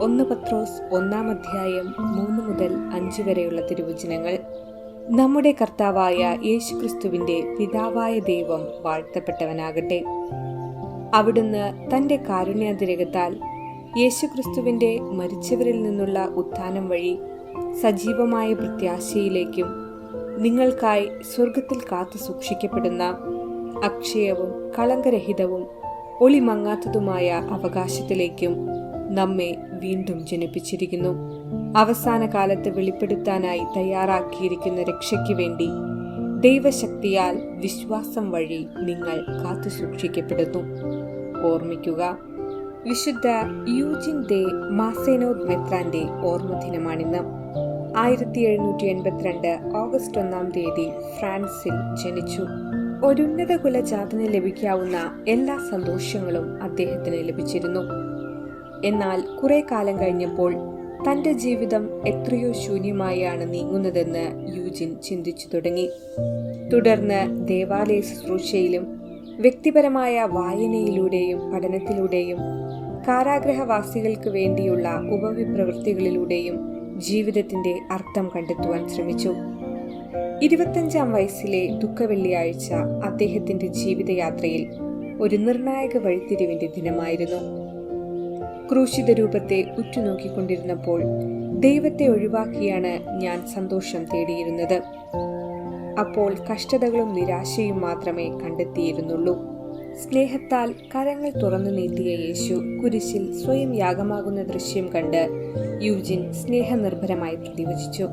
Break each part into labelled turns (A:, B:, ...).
A: ഒന്ന് പത്രോസ് ഒന്നാം അധ്യായം മൂന്ന് മുതൽ അഞ്ച് വരെയുള്ള തിരുവചനങ്ങൾ. നമ്മുടെ കർത്താവായ യേശുക്രിസ്തുവിന്റെ പിതാവായ ദൈവം വാഴ്ത്തപ്പെട്ടവനാകട്ടെ. അവിടുന്ന് തന്റെ കാരുണ്യാതിരകത്താൽ യേശുക്രിസ്തുവിന്റെ മരിച്ചവരിൽ നിന്നുള്ള ഉത്ഥാനം വഴി സജീവമായ പ്രത്യാശയിലേക്കും നിങ്ങൾക്കായി സ്വർഗത്തിൽ കാത്തു സൂക്ഷിക്കപ്പെടുന്ന അക്ഷയവും കളങ്കരഹിതവും ഒളിമങ്ങാത്തതുമായ അവകാശത്തിലേക്കും നമ്മെ വീണ്ടും ജനിപ്പിച്ചിരിക്കുന്നു. അവസാന കാലത്ത് വെളിപ്പെടുത്താനായി തയ്യാറാക്കിയിരിക്കുന്ന രക്ഷയ്ക്ക് വേണ്ടി ദൈവശക്തിയാൽ വിശ്വാസം വഴി നിങ്ങൾ കാത്തു സൂക്ഷിക്കപ്പെടുന്നു. ഓർമ്മിക്കുക വിശുദ്ധ യൂജിൻ ദേ മാസേനോദ് മെത്രാന്റെ ഓർമ്മദിനമാണിന്ന്. ആയിരത്തി എഴുന്നൂറ്റി എൺപത്തിരണ്ട് ഓഗസ്റ്റ് ഒന്നാം തീയതി ഫ്രാൻസിൽ ജനിച്ചു. ഒരുന്നത കുലജാതന് ലഭിക്കാവുന്ന എല്ലാ സന്തോഷങ്ങളും അദ്ദേഹത്തിന് ലഭിച്ചിരുന്നു. എന്നാൽ കുറെ കാലം കഴിഞ്ഞപ്പോൾ തന്റെ ജീവിതം എത്രയോ ശൂന്യമായാണ് നീങ്ങുന്നതെന്ന് യൂജിൻ ചിന്തിച്ചു തുടങ്ങി. തുടർന്ന് ദേവാലയ ശുശ്രൂഷയിലും വ്യക്തിപരമായ വായനയിലൂടെയും പഠനത്തിലൂടെയും കാരാഗ്രഹവാസികൾക്ക് വേണ്ടിയുള്ള ഉപവിപ്രവൃത്തികളിലൂടെയും ജീവിതത്തിന്റെ അർത്ഥം കണ്ടെത്തുവാൻ ശ്രമിച്ചു. ഇരുപത്തഞ്ചാം വയസ്സിലെ ദുഃഖവെള്ളിയാഴ്ച അദ്ദേഹത്തിന്റെ ജീവിതയാത്രയിൽ ഒരു നിർണായക വഴിത്തിരിവിന്റെ ദിനമായിരുന്നു. ക്രൂശിത രൂപത്തെ ഉറ്റുനോക്കിക്കൊണ്ടിരുന്നപ്പോൾ ദൈവത്തെ ഒഴിവാക്കിയാണ് ഞാൻ സന്തോഷം തേടിയിരുന്നത്. അപ്പോൾ കഷ്ടതകളും നിരാശയും മാത്രമേ കണ്ടെത്തിയിരുന്നുള്ളൂ. സ്നേഹത്താൽ കരങ്ങൾ തുറന്നു നീട്ടിയ യേശു കുരിശിൽ സ്വയം യാഗമാകുന്ന ദൃശ്യം കണ്ട് യൂജിൻ സ്നേഹനിർഭരമായി പ്രതിവചിച്ചു.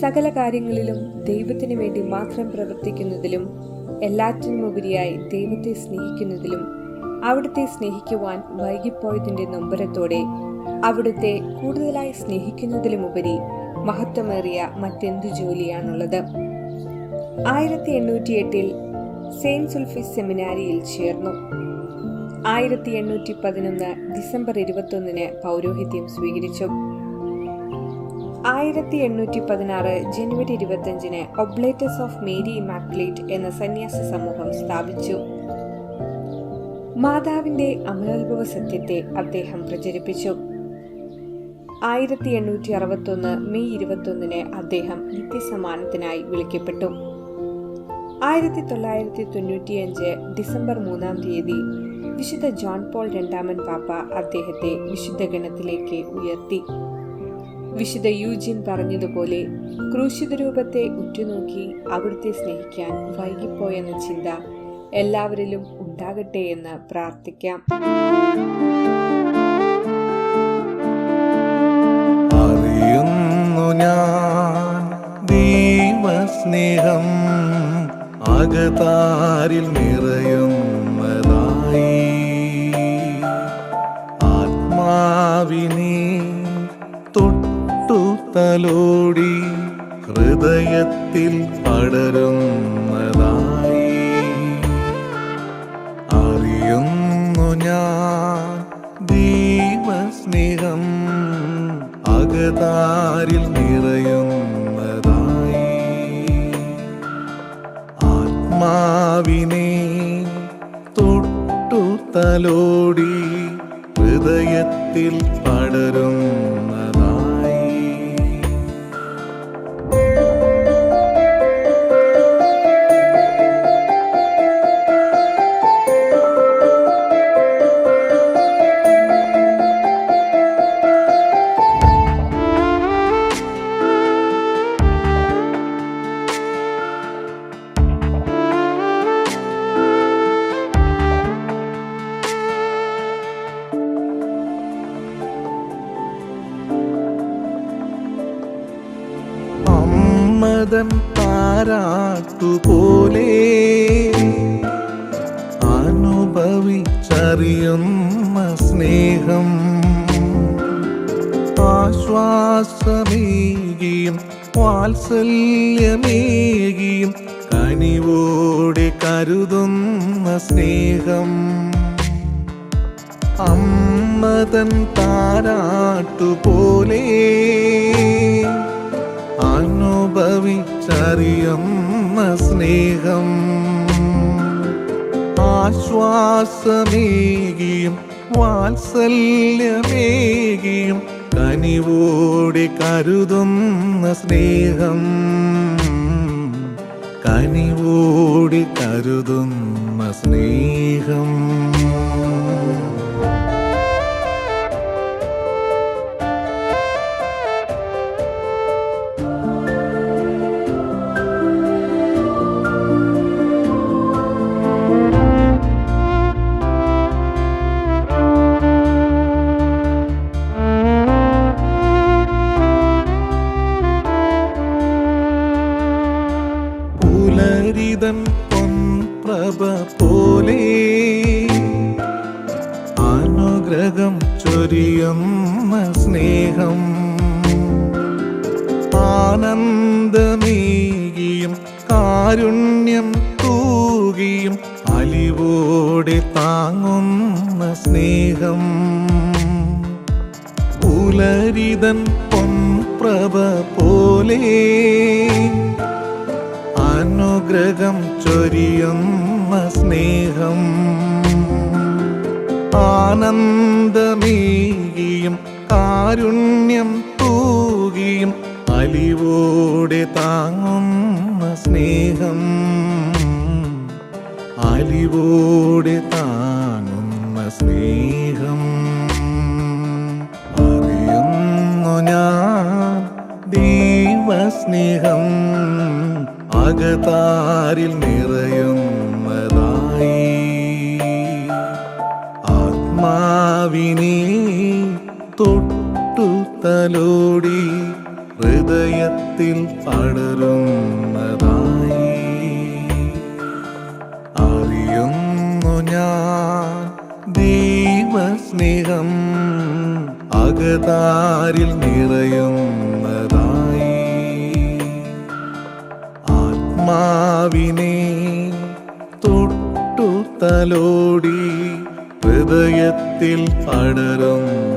A: സകല കാര്യങ്ങളിലും ദൈവത്തിനു വേണ്ടി മാത്രം പ്രവർത്തിക്കുന്നതിലും എല്ലാറ്റിനുമുപരിയായി ദൈവത്തെ സ്നേഹിക്കുന്നതിലും അവിടുത്തെ സ്നേഹിക്കുവാൻ വൈകിപ്പോയതിന്റെ നൊമ്പരത്തോടെ അവിടുത്തെ കൂടുതലായി സ്നേഹിക്കുന്നതിലുമുപരി മഹത്വമേറിയ മറ്റെന്തു ജോലിയാണുള്ളത്? ആയിരത്തി എണ്ണൂറ്റി എട്ടിൽ സെയിന്റ് സുൽഫിസ് സെമിനാരിയിൽ ചേർന്നു. ആയിരത്തി എണ്ണൂറ്റി പതിനൊന്ന് ഡിസംബർ ഇരുപത്തൊന്നിന് പൗരോഹിത്യം സ്വീകരിച്ചു. ആയിരത്തി എണ്ണൂറ്റി പതിനാറ് ജനുവരി ഇരുപത്തിയഞ്ചിന് ഒബ്ലേറ്റസ് ഓഫ് മേരി മാക്ലേറ്റ് എന്ന സന്യാസ സമൂഹം സ്ഥാപിച്ചു. മാതാവിന്റെ അമലോത്ഭവ സത്യത്തെ അദ്ദേഹം പ്രചരിപ്പിച്ചു. ആയിരത്തി എണ്ണൂറ്റി അറുപത്തൊന്ന് മെയ് ഇരുപത്തൊന്നിന് അദ്ദേഹം നിത്യസമ്മാനത്തിനായി വിളിക്കപ്പെട്ടു. ആയിരത്തി തൊള്ളായിരത്തി തൊണ്ണൂറ്റിയഞ്ച് ഡിസംബർ മൂന്നാം തീയതി വിശുദ്ധ ജോൺ പോൾ രണ്ടാമൻ പാപ്പ അദ്ദേഹത്തെ വിശുദ്ധ ഗണത്തിലേക്ക് ഉയർത്തി. വിശുദ്ധ യൂജിൻ പറഞ്ഞതുപോലെ ക്രൂശിത രൂപത്തെ ഉറ്റുനോക്കി അവിടുത്തെ സ്നേഹിക്കാൻ വൈകിപ്പോയെന്ന ചിന്ത എല്ലാവരിലും ഉണ്ടാകട്ടെ എന്ന് പ്രാർത്ഥിക്കാം.
B: അറിയുന്നു ഞാൻ ദൈവസ്നേഹം അകതാരിൽ നിറയുന്നതായി. ആത്മാവിനെ തൊട്ടു തലോടി ഹൃദയത്തിൽ പടരുന്നതായി അറിയുന്നു ഞാൻ ദൈവസ്നേഹം അകതാരിൽ നിറയുന്നതായി. ആത്മാവിനെ തൊട്ടു തലോടി ഹൃദയത്തിൽ പടരുന്നതായി അമ്മതൻ പാരാട്ടുപോലെ അനുഭവിച്ചറിയുന്ന സ്നേഹം. ആശ്വാസമേകിയും വാത്സല്യമേകിയും കനിവോടെ കരുതുന്ന സ്നേഹം. അമ്മതൻ താരാട്ടുപോലെ അനുഭവിച്ചറിയുന്ന സ്നേഹം. ആശ്വാസമേകിയും വാത്സല്യമേകിയും കനിവോടെ കരുതുന്ന സ്നേഹം. കനിവോടെ കരുതുന്ന സ്നേഹം. അനുഗ്രഹം ചൊരിയുന്ന സ്നേഹം. ആനന്ദമേകിയും കാരുണ്യം തൂകിയും അലിവോടെ താങ്ങുന്ന സ്നേഹം. പുലരിതൻ പൊൻപ്രഭ പോലെ അനുഗ്രഹം ചൊരിയുന്ന സ്നേഹം. ആനന്ദമേകിയും കാരുണ്യം തൂകിയും അലിവോടെ താങ്ങുന്ന സ്നേഹം. അലിവോടെ താങ്ങുന്ന സ്നേഹം. അറിയുന്നു ഞാൻ ദൈവസ്നേഹം. അകതാരിൽ നിറയുന്നതായി ആത്മാവിനെ തൊട്ടു തലോടി ഹൃദയത്തിൽ പടരുന്നതായി. അറിയുന്നു ഞാൻ ദൈവസ്നേഹം അകതാരിൽ നിറയുന്നതായി. ആത്മാവിനെ തൊട്ടു തലോടി ഹൃദയത്തിൽ പടരുന്നതായി